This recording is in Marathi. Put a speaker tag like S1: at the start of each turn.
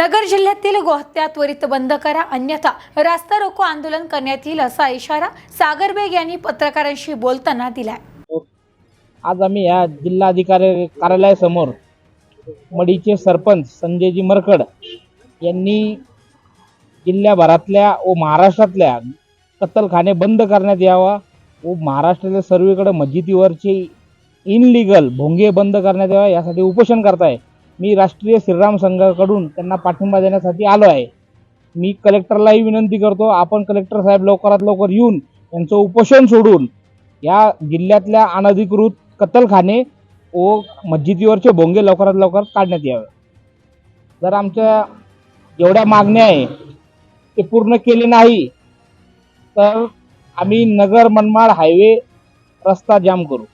S1: नगर जिल्ह्यातील गोहत्या त्वरित बंद करा. अन्यथा रास्ता रोको आंदोलन करण्यात येईल असा इशारा सागर बेग यांनी पत्रकारांशी बोलताना दिलाय.
S2: आज आम्ही या जिल्हाधिकारी कार्यालयासमोर मडीचे सरपंच संजयजी मरकड यांनी जिल्ह्याभरातल्या व महाराष्ट्रातल्या कत्तलखाने बंद करण्यात यावा व महाराष्ट्रातल्या सर्वीकडे मस्जिदीवरचे इनलिगल भोंगे बंद करण्यात यावा यासाठी उपोषण करताय. मी राष्ट्रीय श्रीराम संघाकडून त्यांना पाठिंबा देण्यासाठी आलो आहे. मी कलेक्टरलाही विनंती करतो आपण कलेक्टर साहेब लवकरात लवकर येऊन यांचं उपोषण सोडून या जिल्ह्यातल्या अनधिकृत कत्तलखाने व मस्जिदीवरचे भोंगे लवकरात लवकर काढण्यात यावे. जर आमच्या जेवढ्या मागण्या आहे ते पूर्ण केले नाही तर आम्ही नगर मनमाड हायवे रस्ता जाम करू.